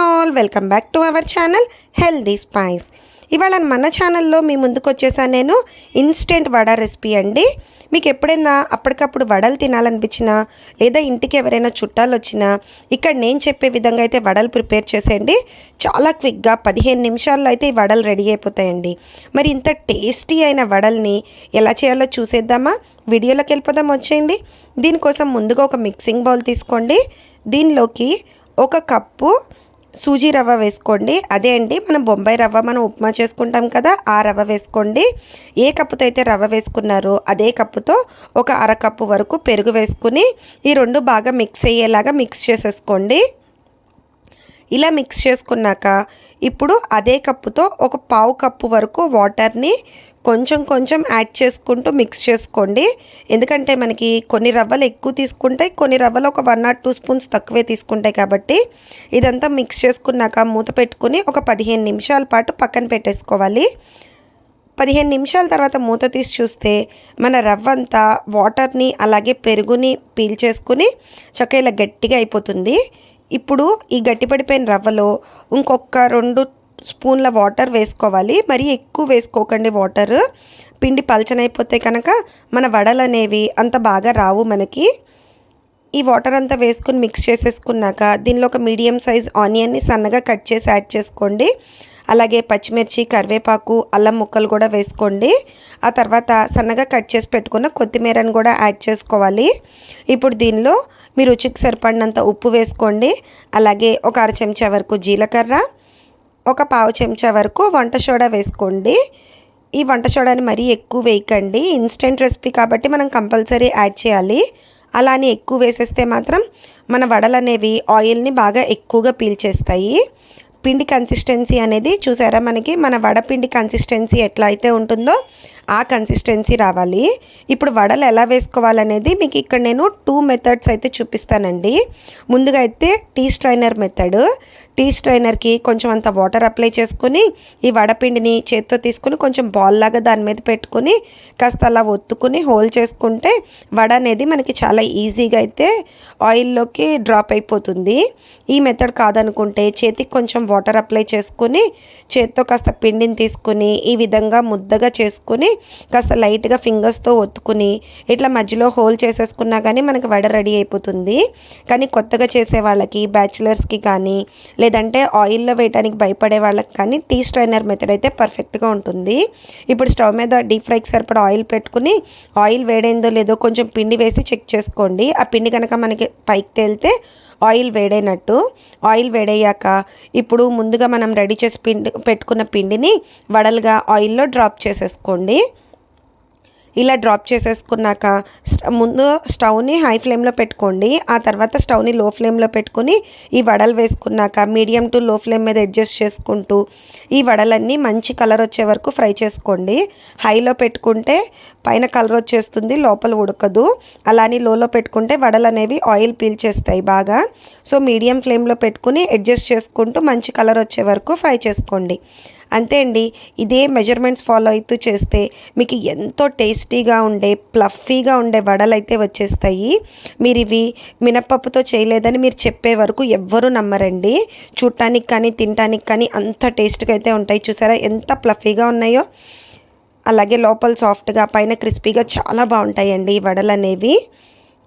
All welcome back to our channel healthy spice. ఇవాళ మన ఛానల్లో మీ ముందుకు వచ్చేసాను నేను ఇన్స్టెంట్ వడ రెసిపీ అండి. మీకు ఎప్పుడైనా అప్పటికప్పుడు వడలు తినాలనిపించినా లేదా ఇంటికి ఎవరైనా చుట్టాలు వచ్చినా ఇక్కడ నేను చెప్పే విధంగా అయితే వడలు ప్రిపేర్ చేసేయండి. చాలా క్విక్గా పదిహేను నిమిషాల్లో అయితే ఈ వడలు రెడీ అయిపోతాయండి. మరి ఇంత టేస్టీ అయిన వడల్ని ఎలా చేయాలో చూసేద్దామా? వీడియోలోకి వెళ్ళిపోదాం వచ్చేయండి. దీనికోసం ముందుగా ఒక మిక్సింగ్ బౌల్ తీసుకోండి. దీనిలోకి ఒక కప్పు సూజీ రవ్వ వేసుకోండి. అదే అండి మనం బొంబాయి రవ్వ మనం ఉప్మా చేసుకుంటాం కదా ఆ రవ్వ వేసుకోండి. ఏ కప్పుతో అయితే రవ్వ వేసుకున్నారో అదే కప్పుతో ఒక అరకప్పు వరకు పెరుగు వేసుకుని ఈ రెండు బాగా మిక్స్ అయ్యేలాగా మిక్స్ చేసేసుకోండి. ఇలా మిక్స్ చేసుకున్నాక ఇప్పుడు అదే కప్పుతో ఒక పావు కప్పు వరకు వాటర్ని కొంచెం కొంచెం యాడ్ చేసుకుంటూ మిక్స్ చేసుకోండి. ఎందుకంటే మనకి కొన్ని రవ్వలు ఎక్కువ తీసుకుంటాయి కొన్ని రవ్వలు ఒక వన్ ఆర్ టూ స్పూన్స్ తక్కువే తీసుకుంటాయి కాబట్టి ఇదంతా మిక్స్ చేసుకున్నాక మూత పెట్టుకుని ఒక పదిహేను నిమిషాల పాటు పక్కన పెట్టేసుకోవాలి. పదిహేను నిమిషాల తర్వాత మూత తీసి చూస్తే మన రవ్వ అంతా వాటర్ని అలాగే పెరుగుని పీల్చేసుకుని చక్క ఇలా గట్టిగా అయిపోతుంది. ఇప్పుడు ఈ గట్టిపడిపోయిన రవ్వలో ఇంకొక రెండు స్పూన్ల వాటర్ వేసుకోవాలి. మరి ఎక్కువ వేసుకోకండి వాటర్. పిండి పలచనైపోతే కనుక మన వడలు అనేవి అంత బాగా రావు మనకి. ఈ వాటర్ అంతా వేసుకుని మిక్స్ చేసేసుకున్నాక దీనిలో ఒక మీడియం సైజ్ ఆనియన్ని సన్నగా కట్ చేసి యాడ్ చేసుకోండి. అలాగే పచ్చిమిర్చి కరివేపాకు అల్లం ముక్కలు కూడా వేసుకోండి. ఆ తర్వాత సన్నగా కట్ చేసి పెట్టుకున్న కొత్తిమీరని కూడా యాడ్ చేసుకోవాలి. ఇప్పుడు దీనిలో మీ రుచికి సరిపడినంత ఉప్పు వేసుకోండి. అలాగే ఒక అర చెంచా వరకు జీలకర్ర ఒక పావు చెంచా వరకు వంట సోడా వేసుకోండి. ఈ వంట సోడాని మరీ ఎక్కువ వేయకండి. ఇన్స్టెంట్ రెసిపీ కాబట్టి మనం కంపల్సరీ యాడ్ చేయాలి. అలా అని ఎక్కువ వేసేస్తే మాత్రం మన వడలు అనేవి ఆయిల్ని బాగా ఎక్కువగా పీల్చేస్తాయి. పిండి కన్సిస్టెన్సీ అనేది చూసారా మనకి? మన వడపిండి కన్సిస్టెన్సీ ఎట్లా అయితే ఉంటుందో ఆ కన్సిస్టెన్సీ రావాలి. ఇప్పుడు వడలు ఎలా వేసుకోవాలనేది మీకు ఇక్కడ నేను టూ మెథడ్స్ అయితే చూపిస్తానండి. ముందుగా అయితే టీ స్ట్రైనర్ మెథడ్ టీ స్ట్రైనర్కి కొంచెం అంత వాటర్ అప్లై చేసుకుని ఈ వడపిండిని చేత్తో తీసుకుని కొంచెం బాల్ లాగా దాని మీద పెట్టుకుని కాస్త అలా ఒత్తుకుని హోల్ చేసుకుంటే వడ అనేది మనకి చాలా ఈజీగా అయితే ఆయిల్లోకి డ్రాప్ అయిపోతుంది. ఈ మెథడ్ కాదనుకుంటే చేతికి కొంచెం వాటర్ అప్లై చేసుకుని చేత్తో కాస్త పిండిని తీసుకుని ఈ విధంగా ముద్దగా చేసుకుని కాస్త లైట్గా ఫింగర్స్తో ఒత్తుకుని ఇట్లా మధ్యలో హోల్ చేసేసుకున్నా కానీ మనకి వడ రెడీ అయిపోతుంది. కానీ కొత్తగా చేసే వాళ్ళకి బ్యాచిలర్స్కి కానీ లేదంటే ఆయిల్లో వేయడానికి భయపడే వాళ్ళకి కానీ టీ స్ట్రైనర్ మెథడ్ అయితే పర్ఫెక్ట్గా ఉంటుంది. ఇప్పుడు స్టవ్ మీద డీప్ ఫ్రైకి సరిపడా ఆయిల్ పెట్టుకుని ఆయిల్ వేడైందో లేదో కొంచెం పిండి వేసి చెక్ చేసుకోండి. ఆ పిండి కనుక మనకి పైకి తేలితే ఆయిల్ వేడైనట్టు. ఆయిల్ వేడయ్యాక ఇప్పుడు ముందుగా మనం రెడీ చేసి పిండి పెట్టుకున్న పిండిని వడలుగా ఆయిల్లో డ్రాప్ చేసేసుకోండి. ఇలా డ్రాప్ చేసేసుకున్నాక ముందు స్టవ్ని హై ఫ్లేమ్లో పెట్టుకోండి. ఆ తర్వాత స్టవ్ని లో ఫ్లేమ్లో పెట్టుకుని ఈ వడలు వేసుకున్నాక మీడియం టు లో ఫ్లేమ్ మీద అడ్జస్ట్ చేసుకుంటూ ఈ వడలన్నీ మంచి కలర్ వచ్చే వరకు ఫ్రై చేసుకోండి. హైలో పెట్టుకుంటే పైన కలర్ వచ్చేస్తుంది లోపల ఉడకదు. అలానే లోలో పెట్టుకుంటే వడలు అనేవి ఆయిల్ పీల్చేస్తాయి బాగా. సో మీడియం ఫ్లేమ్లో పెట్టుకుని అడ్జస్ట్ చేసుకుంటూ మంచి కలర్ వచ్చే వరకు ఫ్రై చేసుకోండి. అంతే అండి. ఇదే మెజర్మెంట్స్ ఫాలో అవుతూ చేస్తే మీకు ఎంతో టేస్టీగా ఉండే ప్లఫీగా ఉండే వడలు అయితే వచ్చేస్తాయి. మీరు ఇవి మినప్పప్పుతో చేయలేదని మీరు చెప్పే వరకు ఎవ్వరూ నమ్మరండి. చూడటానికి కానీ తినటానికి కానీ అంత టేస్ట్గా అయితే ఉంటాయి. చూసారా ఎంత ప్లఫీగా ఉన్నాయో? అలాగే లోపల సాఫ్ట్గా పైన క్రిస్పీగా చాలా బాగుంటాయండి ఈ వడలు అనేవి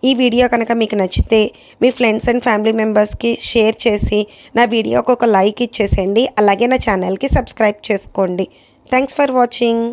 ఈ వీడియో కనుక మీకు నచ్చితే మీ ఫ్రెండ్స్ అండ్ ఫ్యామిలీ మెంబర్స్కి షేర్ చేసి నా వీడియోకి ఒక లైక్ ఇచ్చేసేయండి. అలాగే నా ఛానల్కి సబ్స్క్రైబ్ చేసుకోండి. Thanks for watching.